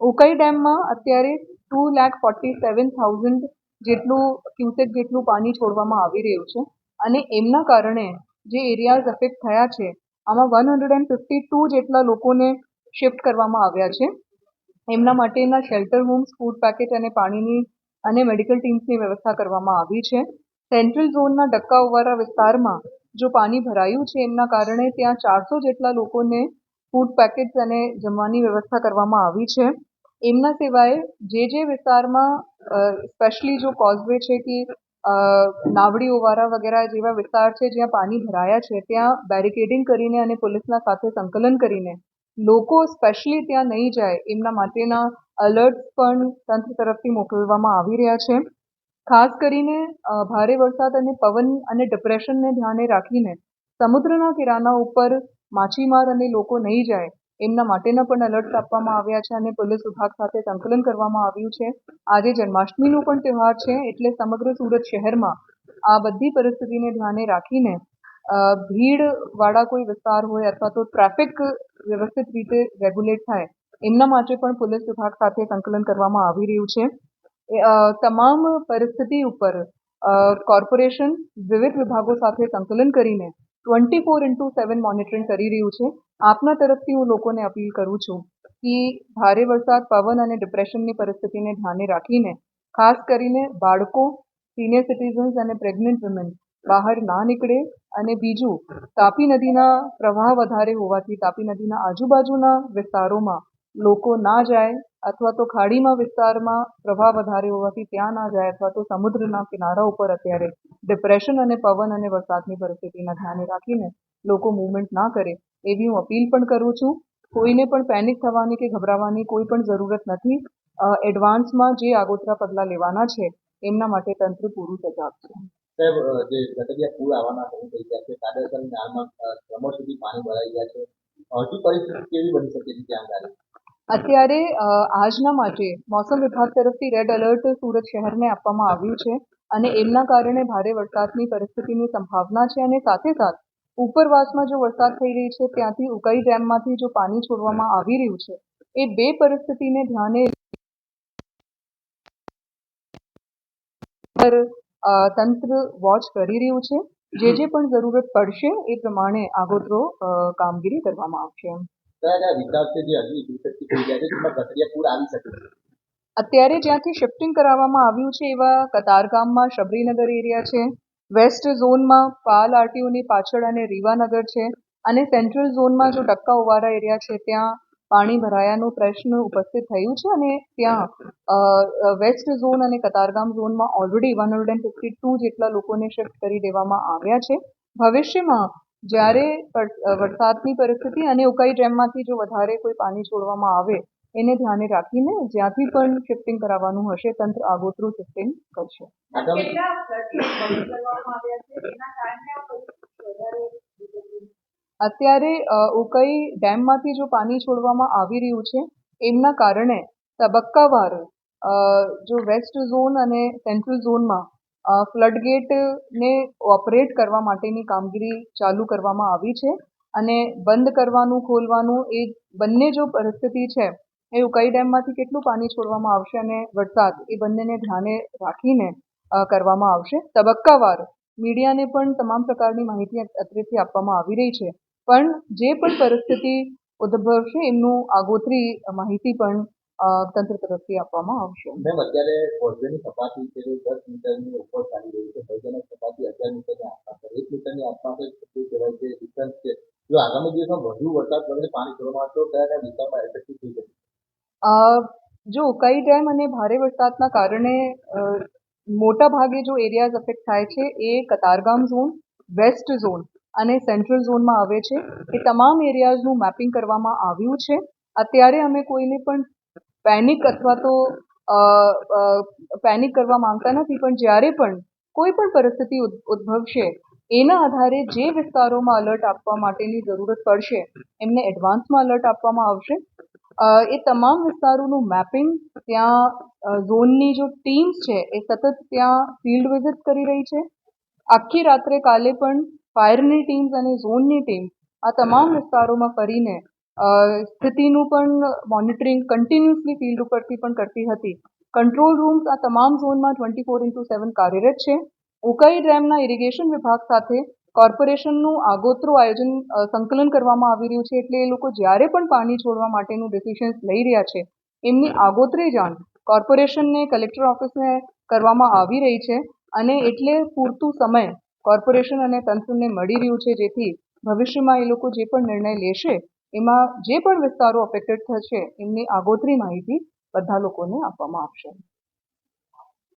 ઉકાઈ ડેમમાં અત્યારે two lakh forty seven thousand જેટલું ક્યુસેક જેટલું પાણી છોડવામાં આવી રહ્યું છે. અને એમના કારણે જે એરિયાઝ અફેક્ટ થયા છે, આમાં one hundred and fifty two જેટલા લોકોને શિફ્ટ કરવામાં આવ્યા છે. એમના માટેના શેલ્ટર હોમ્સ ફૂડ પેકેટ અને પાણીની અને મેડિકલ ટીમ્સની વ્યવસ્થા કરવામાં આવી છે. સેન્ટ્રલ ઝોનના ડક્કા ઉવારા વિસ્તારમાં જો પાણી ભરાયું છે, એમના કારણે ત્યાં ચારસો જેટલા લોકોને ફૂડ પેકેટ્સ અને જમવાની વ્યવસ્થા કરવામાં આવી છે. એમના સિવાય જે જે વિસ્તારમાં સ્પેશિયલી જો કોઝવે છે કે નાવડી ઓવારા વગેરે જેવા વિસ્તાર છે જ્યાં પાણી ભરાયા છે, ત્યાં બેરિકેડિંગ કરીને અને પોલીસના સાથે સંકલન કરીને લોકો સ્પેશિયલી ત્યાં નહીં જાય, એમના માટેના અલર્ટ્સ પણ તંત્ર તરફથી મોકલવામાં આવી રહ્યા છે. ખાસ કરીને ભારે વરસાદ અને પવન અને ડિપ્રેશનને ધ્યાને રાખીને સમુદ્રના કિનારા ઉપર માછીમાર અને લોકો નહીં જાય એમના માટેના પણ એલર્ટ્સ આપવામાં આવ્યા છે અને પોલીસ વિભાગ સાથે સંકલન કરવામાં આવ્યું છે. આજે જન્માષ્ટમીનો પણ તહેવાર છે એટલે સમગ્ર સુરત શહેરમાં આ બધી પરિસ્થિતિને ધ્યાને રાખીને ભીડવાળા કોઈ વિસ્તાર હોય અથવા તો ટ્રાફિક વ્યવસ્થિત રીતે રેગ્યુલેટ થાય, એમના માટે પણ પોલીસ વિભાગ સાથે સંકલન કરવામાં આવી રહ્યું છે. તમામ પરિસ્થિતિ ઉપર કોર્પોરેશન વિવિધ વિભાગો સાથે સંકલન કરીને twenty four into seven monitoring કરી રહ્યું છે. આપના તરફથી હું લોકોને અપીલ કરું છું કે ભારે વરસાદ, પવન અને ડિપ્રેશનની પરિસ્થિતિને ધ્યાને રાખીને, ખાસ કરીને બાળકો સિનિયર સિટીઝન્સ અને પ્રેગ્નન્ટ વુમેન બહાર ના નીકળે અને બીજું, તાપી નદીના પ્રવાહ વધારે હોવાથી તાપી નદીના આજુબાજુના વિસ્તારોમાં લોકો ના જાય અથવા તો ખાડીમાં વિસ્તારમાં પ્રવાહ વધારે હોવાથી ત્યાં ના જાય અથવા તો સમુદ્રના કિનારા ઉપર અત્યારે ડિપ્રેશન અને પવન અને વરસાદની પરિસ્થિતિના ધ્યાને રાખીને લોકો મૂવમેન્ટ ના કરે એવી હું અપીલ પણ કરું છું. કોઈને પણ પેનિક થવાની કે ગભરાવાની કોઈ પણ જરૂરત નથી. એડવાન્સમાં જે આગોતરા પગલાં લેવાના છે, એમના માટે તંત્ર પૂરું સજાગ છે સાહેબ જે પૂર આવવાના છે હજી પરિસ્થિતિ કેવી બની શકે છે ત્યાં અત્યારે આજના માટે મોસમ વિભાગ તરફથી રેડ એલર્ટ સુરત શહેરને આપવામાં આવ્યું છે અને એમના કારણે ભારે વરસાદની પરિસ્થિતિની સંભાવના છે અને સાથે સાથ ઉપરવાસમાં જો વરસાદ થઈ રહી છે, ત્યાંથી ઉકાઈ ડેમમાંથી જો પાણી છોડવામાં આવી રહ્યું છે, એ બે પરિસ્થિતિને ધ્યાને તંત્ર વોચ કરી રહ્યું છે. જે જે પણ જરૂરત પડશે, એ પ્રમાણે આગોતરો કામગીરી કરવામાં આવશે. અત્યારે જ્યાંથી શિફ્ટિંગ કરાવવામાં આવ્યું છે, એવા કતારગામમાં શબરીનગર એરિયા છે, વેસ્ટ ઝોનમાં પાલ આરટીઓની પાછળ અને રીવાનગર છે, અને સેન્ટ્રલ ઝોનમાં જો ટક્કા ઉવારા એરિયા છે, ત્યાં પાણી ભરાયાનો પ્રશ્ન ઉપસ્થિત થયું છે, અને ત્યાં વેસ્ટ ઝોન અને કતારગામ ઝોનમાં already one hundred and fifty two જેટલા લોકોને શિફ્ટ કરી દેવામાં આવ્યા છે. ભવિષ્યમાં જ્યારે વરસાદની પરિસ્થિતિ અને ઉકાઈ ડેમમાંથી જો વધારે કોઈ પાણી છોડવામાં આવે એને ધ્યાને રાખીને જ્યાંથી પણ શિફ્ટિંગ કરાવવાનું હશે તંત્ર આગોતરું શિફ્ટિંગ કરશે. અત્યારે ઉકાઈ ડેમમાંથી જો પાણી છોડવામાં આવી રહ્યું છે એમના કારણે તબક્કાવાર જો વેસ્ટ ઝોન અને સેન્ટ્રલ ઝોનમાં ફ્લડગેટને ઓપરેટ કરવા માટેની કામગીરી ચાલુ કરવામાં આવી છે અને બંધ કરવાનું, ખોલવાનું એ બંને જો પરિસ્થિતિ છે, એ ઉકાઈ ડેમમાંથી કેટલું પાણી છોડવામાં આવશે અને વરસાદ એ બંનેને ધ્યાને રાખીને કરવામાં આવશે. તબક્કાવાર મીડિયાને પણ તમામ પ્રકારની માહિતી અત્રેથી આપવામાં આવી રહી છે. પણ જે પણ પરિસ્થિતિ ઉદ્ભવશે એમનું આગોતરી માહિતી પણ તંત્ર તરફથી આપવામાં આવશે. મેમ અત્યારે કોઝવેની સપાટી છે દસ મીટરની ઉપર ચાલી રહી છે. ભોજનની સપાટી અગિયાર મીટરની આસપાસ એક મીટરની આસપાસ શું કહેવાય છે ડિસ્ટન્સ છે. જો આગામી દિવસમાં વધુ વરસાદ પડે પાણી છોડવામાં તો કયા કયા વિસ્તારમાં એફેક્ટિવ થઈ જશે જો ઉકાઈ ડેમ અને ભારે વરસાદના કારણે મોટા ભાગે જો એરિયાઝ અફેક્ટ થાય છે એ કતારગામ ઝોન વેસ્ટ ઝોન અને સેન્ટ્રલ ઝોનમાં આવે છે. એ તમામ એરિયાઝનું મેપિંગ કરવામાં આવ્યું છે. અત્યારે અમે કોઈને પણ પેનિક અથવા તો પેનિક કરવા માંગતા નથી, પણ જ્યારે પણ કોઈ પણ પરિસ્થિતિ ઉદ્ભવશે, એના આધારે જે વિસ્તારોમાં અલર્ટ આપવા માટેની જરૂરત પડશે, એમને એડવાન્સમાં અલર્ટ આપવામાં આવશે. એ તમામ વિસ્તારોનું મેપિંગ ત્યાં ઝોનની જો ટીમ્સ છે, એ સતત ત્યાં ફિલ્ડ વિઝિટ કરી રહી છે. આખી રાત્રે કાલે પણ ફાયરની ટીમ્સ અને ઝોનની ટીમ આ તમામ વિસ્તારોમાં ફરીને સ્થિતિનું પણ મોનિટરિંગ કન્ટિન્યુઅસલી ફિલ્ડ ઉપરથી પણ કરતી હતી. કંટ્રોલ રૂમ્સ આ તમામ ઝોનમાં ટ્વેન્ટી ફોર ઇન્ટુ સેવન કાર્યરત છે. ઉકાઈ ડેમના ઇરિગેશન વિભાગ સાથે કોર્પોરેશનનું આગોતરું આયોજન સંકલન કરવામાં આવી રહ્યું છે એટલે એ લોકો જ્યારે પણ પાણી છોડવા માટેનું ડિસિશન્સ લઈ રહ્યા છે, એમની આગોતરી જાણ કોર્પોરેશનને કલેક્ટર ઓફિસને કરવામાં આવી રહી છે અને એટલે પૂરતું સમય કોર્પોરેશન અને તંત્રને મળી રહ્યું છે જેથી ભવિષ્યમાં એ લોકો જે પણ નિર્ણય લેશે એમાં જે પણ વિસ્તારો અફેક્ટેડ થશે એમની આગોતરી માહિતી બધા લોકોને આપવામાં આવશે.